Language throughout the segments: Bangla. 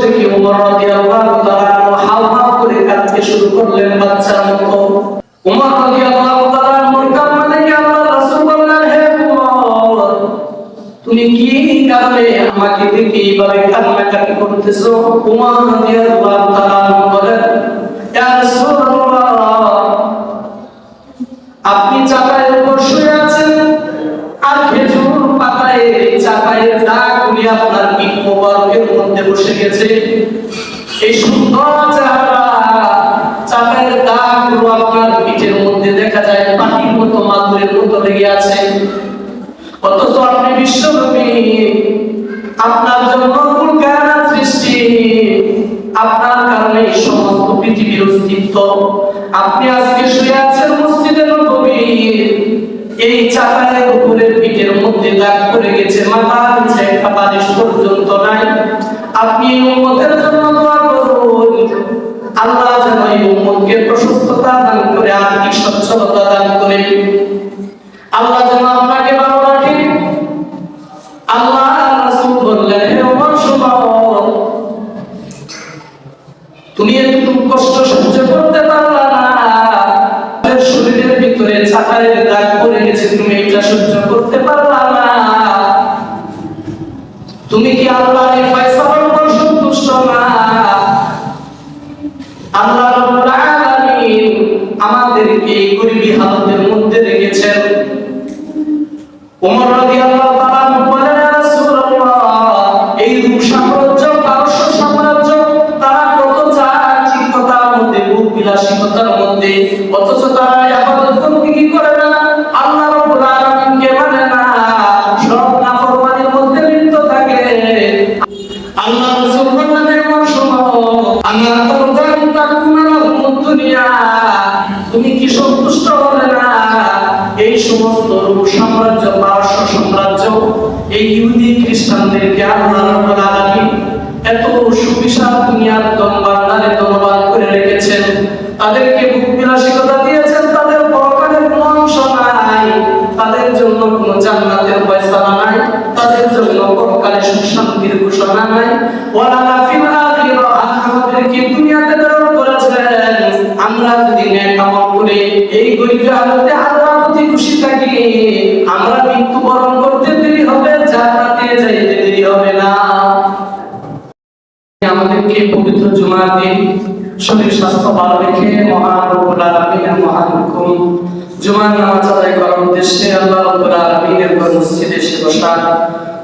দেখে উমর রাদিয়াল্লাহু তাআলা হাউ হাউ করে কাঁদতে শুরু করলেন বাচ্চার মতো উমর রাদিয়াল্লাহু তাআলা মোর মানে কি আল্লাহ রাসূল বললেন, হে উমর, তুমি কি কারণে আমাকে দেখে এইভাবে কান্নাকাটি করতেছো? উমর রাদিয়াল্লাহু তাআলা বলেন বসে গেছে এই সুন্দর চেহারা চাকায় দাগগুলো আপনার পিঠের মধ্যে দেখা যায় পাখির মতো মাদুরের মতো লেগে আছে। অথচ আপনি বিশ্বনবী আপনার জন্য কুলকানা সৃষ্টি। আপনার কারণে এই সমস্ত পৃথিবীর অস্তিত্ব। আপনি আজকে শুয়ে আছেন মসজিদে নববীর এই চাকায়ের উপরে পিঠের মধ্যে দাগ পড়ে গেছে মাথার নিচে একটা পর্যন্ত নাই। আপনি উম্মতের জন্য দোয়া করুন। আল্লাহ যেন এই উম্মতকে প্রশস্ততা দান করে, আর্থিক সচ্ছলতা দান করে। আল্লাহ যেন আপনাকে ভালো রাখে। আল্লাহ রাসূল বললেন ওমর রাদিয়াল্লাহু তাআলা বলেন রাসূলুল্লাহ, এই রূপ সাম্রাজ্য, পারস্য সাম্রাজ্য, তারা কত চাকচিক্যতার মধ্যে ভোগ বিলাসিতার মধ্যে, অথচ তারা ইবাদত বন্দেগী করে না? আল্লাহ রাব্বুল আলামিনকে মানে না, সব নাফরমানির মধ্যে লিপ্ত থাকে? আল্লাহ রাসূল বললেন, এমন শোনো আল্লাহ তারজান তাকুনা দুনিয়া তুমি কি সন্তুষ্ট হবে না? এই সমস্ত রূপ সাম্রাজ্য, পারস্য সাম্রাজ্য, এই ইহুদি খ্রিস্টানদেরকে আল্লাহ রাব্বুল আলামিন এত সুবিশাল দুনিয়ার দমবান্দারে দমবান করে রেখেছেন। তাদেরকে ভোগ বিলাসিতা দিয়েছেন, তাদের পরকালের কোনো অংশ নাই। তাদের জন্য কোনো জান্নাতের ফয়সালা নাই। তাদের জন্য পরকালে সুখ শান্তির ঘোষণা নাই। ওয়ালা ফিল আখিরা আমাদেরকে আমাদেরকে পবিত্র জুমার দিন শরীর স্বাস্থ্য ভালো রেখে মহান মহান হুকুম, জুমার নামাজ আদায় করার উদ্দেশ্যে আল্লাহ মসজিদে এসে বসা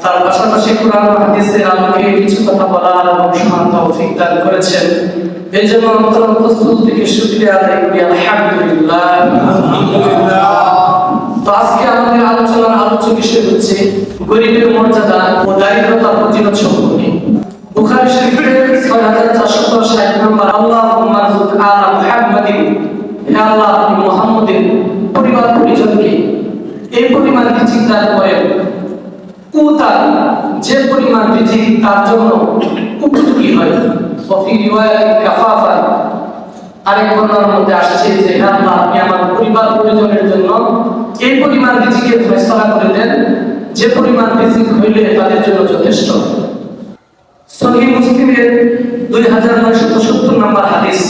তার পাশাপাশি কোরআন হাদিসের আলোকে কিছু কথা বলার এবং শোনার তৌফিক করেছেন। এই জন্য অন্তর প্রস্তুত থেকে শুকরিয়া আদায় করি আলহামদুলিল্লাহ। তো আজকে আমাদের আলোচনার আলোচ্য বিষয় হচ্ছে গরিবের মর্যাদা ও দারিদ্রতা ফজিলত সম্পর্কে। বুখারী শরীফের 6460 নম্বর আল্লাহুম্মা আলা মুহাম্মাদিন। হে আল্লাহ আপনি মুহাম্মদের পরিবার পরিজনকে এই পরিমাণ রিজিক দান করেন কুতার যে পরিমাণ রিজিক তার জন্য উপযোগী হয়। ওফি রিওয়ায়াত কাফাফা আরেক বর্ণনার মধ্যে আসছে যে হে আল্লাহ আপনি আমার পরিবার পরিজনের জন্য এই পরিমাণ রিজিকের ফয়সালা করে দেন যে পরিমাণ রিজিক হইলে তাদের জন্য যথেষ্ট সহিহ মুসলিমের 2970 নম্বর হাদিস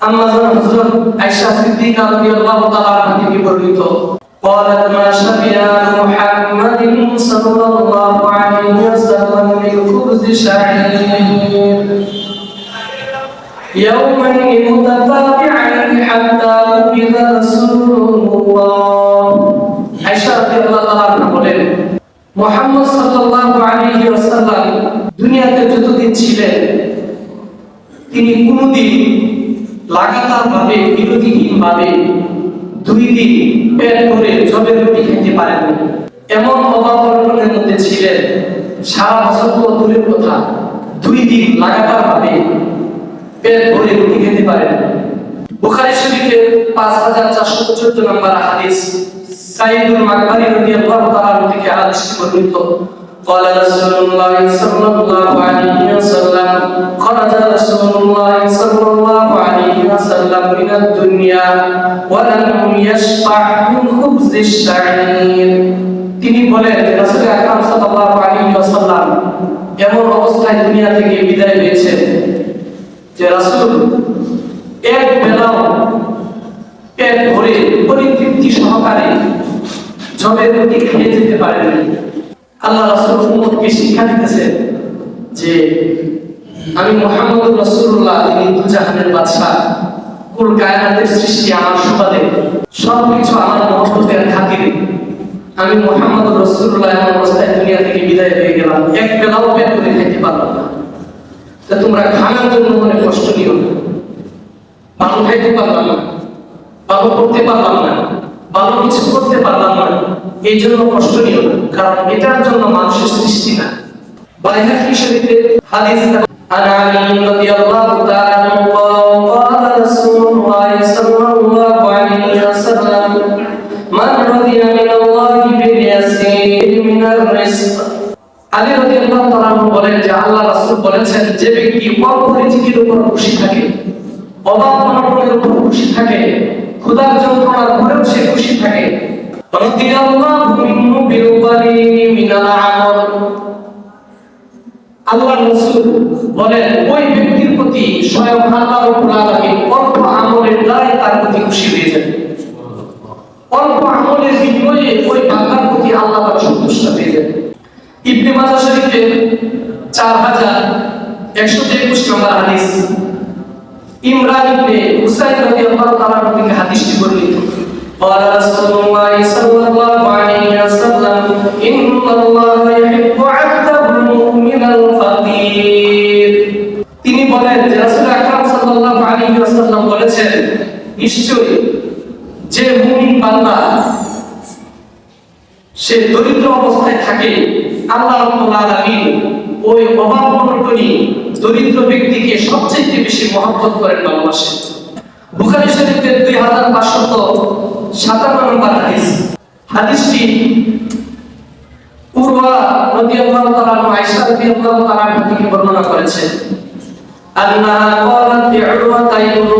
আম্মা জান হযরত আয়েশা সিদ্দিকা রাদিয়াল্লাহু তাআলা আনহা থেকে বর্ণিত قالت ما شبع محمد صلى الله عليه وسلم من خبز شعير يومين متتابعين حتى قبض رسول الله عائشة رضي الله عنها বলেন মুহাম্মদ সাল্লাল্লাহু আলাইহি ওয়াসাল্লাম দুনিয়াতে যতদিন ছিলেন তিনি কোনদিন লাগাতার ভাবে বিরতিহীন ভাবে দুই দিন পেট ভরে জবের রুটি খেতে পারেননি এমন অভাব অনটনের মধ্যে ছিলেন সারা বছর তো দূরের কথা দুই দিন লাগাতার ভাবে পেট ভরে রুটি খেতে পারেন বুখারী শরীফে পাঁচ হাজার চারশো চোদ্দ নম্বর হাদিস সাইদুল মাকবারি রাদিয়াল্লাহু তাআলা থেকে হাদিসটি বর্ণিত قال رسول الله صلى الله عليه وسلم خرج رسول الله صلى الله عليه وسلم من الدنيا ولم يشبع من خبز الشعير তিনি বলেন রাসূল আকরাম সাল্লাল্লাহু আলাইহি ওয়াসাল্লাম এমন অবস্থায় দুনিয়া থেকে বিদায় হয়েছেন যে রাসূল এক বেলাও পেট ভরে পরিতৃপ্তি সহকারে জবের প্রতি খেয়ে যেতে পারেন আল্লাহ রাসূল উম্মতকে শিক্ষা দিতেছে যে আমি মুহাম্মদ রাসূলুল্লাহ, যিনি দুজাহানের বাদশা কুল কায়নাতের সৃষ্টি আমার সুবাদে সবকিছু আমার মহব্বতের খাতিরে আমি মুহাম্মদ রাসূলুল্লাহ এমন অবস্থায় দুনিয়া থেকে বিদায় হয়ে গেলাম এক বেলাও পেট ভরে খেতে পারলাম না তা তোমরা খানার জন্য মনে কষ্ট নিও না ভালো খাইতে পারলাম না ভালো করতে পারলাম না ভালো কিছু করতে পারলাম না এই জন্য কষ্ট নিও না কারণ এটার জন্য মানুষের সৃষ্টি না বাইহাকি শরীফে হাদিস عن علي رضي الله تعالى عنه قال قال رسول الله صلى الله عليه وسلم বলেন যে আল্লাহ রাসূল বলেছেন, যে ব্যক্তি অপরিচিতির উপর খুশি থাকে। অভাব অনটনের উপর খুশি থাকে। ক্ষুধার যন্ত্রণার পরেও সে খুশি থাকে। আল্লাহ রাসূল বলেন, ওই ব্যক্তির প্রতি স্বয়ং আল্লাহ রাব্বুল আলামিন অল্প আমলের দ্বারাই তার প্রতি খুশি হয়ে যান। অল্প আমলের বিনিময়ে ওই বান্দার প্রতি আল্লাহ তাআলা সন্তুষ্ট হয়ে যান ইবনে মাজাহ শরীফে 4121 নম্বর হাদিস ইমরান ইবনে হুসাইন রাদিয়াল্লাহু তাআলা থেকে হাদিসটি বর্ণিত قال رسول الله صلى الله عليه وسلم إن الله يحب عبده المؤمن الفقير তিনি বলেন যে রাসূল আকরাম সাল্লাল্লাহু আলাইহি ওয়াসাল্লাম বলেছেন নিশ্চয়ই যে মুমিন বান্দা সে দরিদ্র অবস্থায় থাকে, আল্লাহ ওই অভাব দরিদ্র ব্যক্তিকে সবচেয়ে বেশি মহব্বত করেন ভালোবাসেন বুখারী শরীফের 2557 নম্বর হাদিস। হাদিসটি বর্ণনা লিউরওয়া ইবনু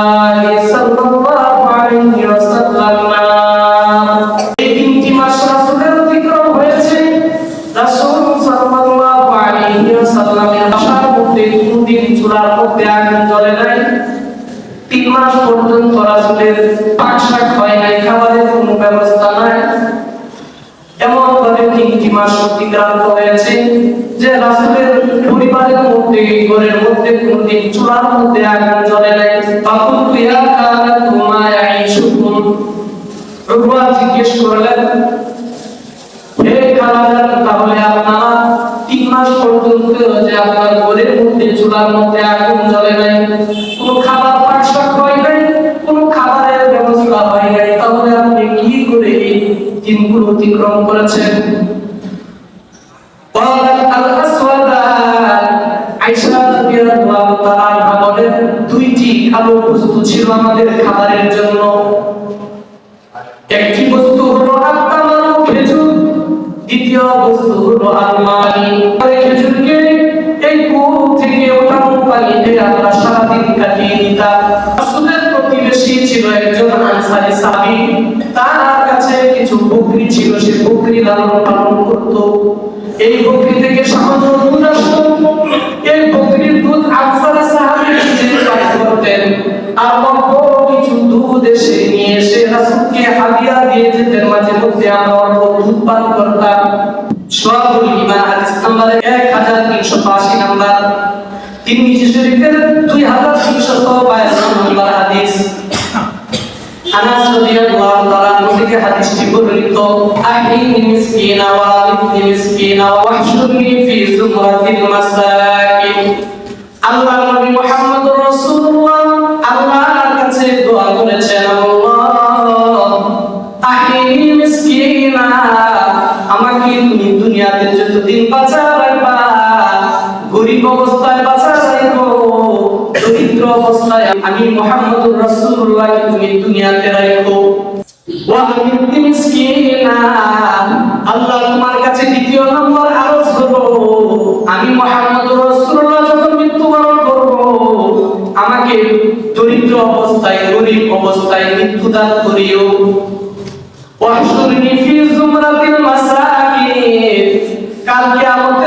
জ্বলে নাই তিন মাস পর্যন্ত রাসূলের পাক শাক হয় নাই, খাবারের কোনো ব্যবস্থা নাই। এমন ভাবে তিনটি মাস অতিক্রান্ত হয়েছে যে রাসূলের পরিবারের মধ্যে, ঘরের মধ্যে কোনদিন চুলার মধ্যে আগুন জ্বলে নাই। তখন প্রিয়া কালা তোমা আইসুকুম রুবা জিজ্ঞেস করলেন, হে খালাজান তাহলে আপনারা তিন মাস পর্যন্ত যে আপনার মধ্যে, চুলার মধ্যে আগুন জ্বলে নাই। কোনো খাবার হয় নাই, কোনো খাবারের ব্যবস্থা হয় নাই। তাহলে আপনি কি করে এই দিনগুলো অতিক্রম করেছেন? দুইটি কালো বস্তু ছিল আমাদের খাবারের জন্য। আনসারী সাহাবী তার কাছে কিছু বকরি ছিল, সে বকরি লালন পালন করত। এই বকরি থেকে সামান্য দুধ আসতো। এই বকরির দুধ আনসারী সাহাবী নিজে পান করতেন। আর অল্প কিছু দুধ এসে নিয়ে এসে রাসূলকে হাদিয়া দিয়ে যেতেন মাঝে মধ্যে আমরা অল্প দুধ পান করতাম। সবুল ইমান হাদিস নাম্বার 1382 নাম্বার। তিরমিজি শরীফের 2352 নাম্বার হাদিস আনাস রাদিয়াল্লাহু তাআলা থেকে হাদিসটি বর্ণিত আহিনি মিসকিনা ওয়া আমিনি মিসকিনা ওয়া ওয়াহশুরনি ফি যুমরাতিল মাসাকিন। আল্লাহ নবী মুহাম্মদুর রাসূলুল্লাহ আল্লাহর কাছে দোয়া করেছেন, আল্লাহ আহিনি মিসকিনা, আমাকে তুমি দুনিয়াতে যতদিন বাঁচা রাখবা, গরিব অবস্থায় বাঁচা রাখো, দরিদ্র অবস্থায় আমি মুহাম্মদুর রাসূলুল্লাহ তুমি দুনিয়াতে রাখো। আল্লাহ তোমার কাছে দ্বিতীয় নম্বর আরজ করো আমি মুহাম্মদুর রাসূলুল্লাহ যখন মৃত্যুবরণ করব, আমাকে দরিদ্র অবস্থায়, গরিব অবস্থায় মৃত্যু দান করিও। ওয়াহশুরনি ফি যুমরাতিল মাসাকিন। কাল কিয়ামতের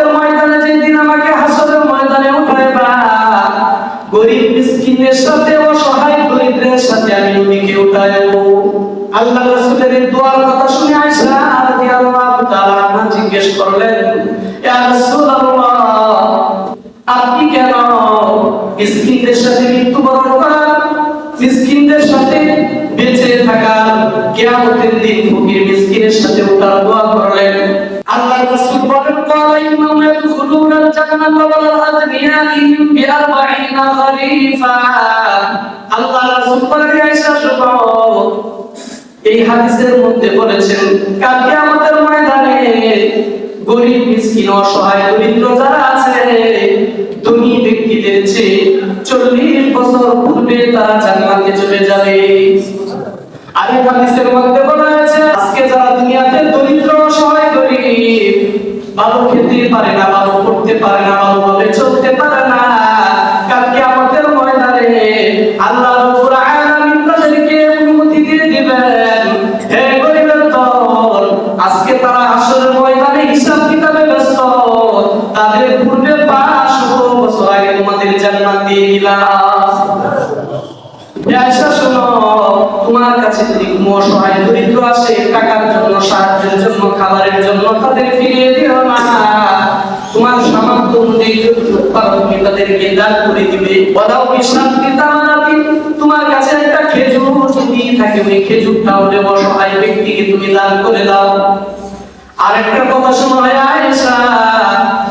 মিসকিনদের সাথে মৃত্যুবরণ করা, মিসকিনদের সাথে বেঁচে থাকা, কিয়ামতের দিন ফকির মিসকিনের সাথে উঠার দোয়া করলেন। আল্লাহ রাসূল বলেন কালাইমা ইয়াদখুলুনাল জান্নাত ওয়াল বি বিআরবাঈনা খলিফা। আল্লাহ রাসূল বলেন আয়েশা, শুনো। এই হাদিসের মধ্যে বলেছেন, কাল কিয়ামতের ময়দানে গরিব, মিসকিন, অসহায়, দরিদ্র যারা আছে, ধনী ব্যক্তিদের চেয়ে পূর্বে তারা জান্নাতে চলে যাবে। আরেক হাদিসের মধ্যে বলা হয়েছে আজকে যারা দুনিয়াতে দরিদ্র অসহায় গরিব। ভালো খেতে পারে না, ভালো পড়তে পারে না, ভালো ভালোভাবে চলতে পারে না। কালকে আমাদের ময়দানে আল্লাহ রাব্বুল আলামিন তাদেরকে অনুমতি দিয়ে দিবেন। হে গরিবের দল, আজকে তারা আসরের তোমার কাছে যদি কোনো অসহায় দরিদ্র আসে, টাকার জন্য, সাহায্যের জন্য, খাবারের জন্য, তাদের ফিরিয়ে দিও না। তোমার সামর্থ্য অনুযায়ী যতটুকু পারো তুমি তাদেরকে দান করে দিবে, বলাও বিশান্তি তামানাতি তোমার কাছে একটা খেজুর যদি থাকে, ওই খেজুরটা হলে অসহায় ব্যক্তিকে তুমি দান করে দাও। আরেকটা কথা শোনো আয়েশা,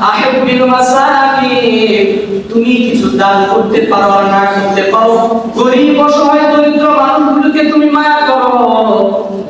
আহিব্বিল মাসাকিন, তুমি কিছু দান করতে পারো না করতে পারো। গরিব অসহায় দরিদ্র মানুষগুলোকে তুমি মায়া করো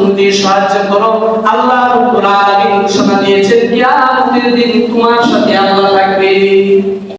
অনুযায়ী সাহায্য করো। আল্লাহ রাব্বুল আলামিন ঘোষণা দিয়েছেন কিয়ামতের দিন তোমার সাথে আল্লাহ থাকবে।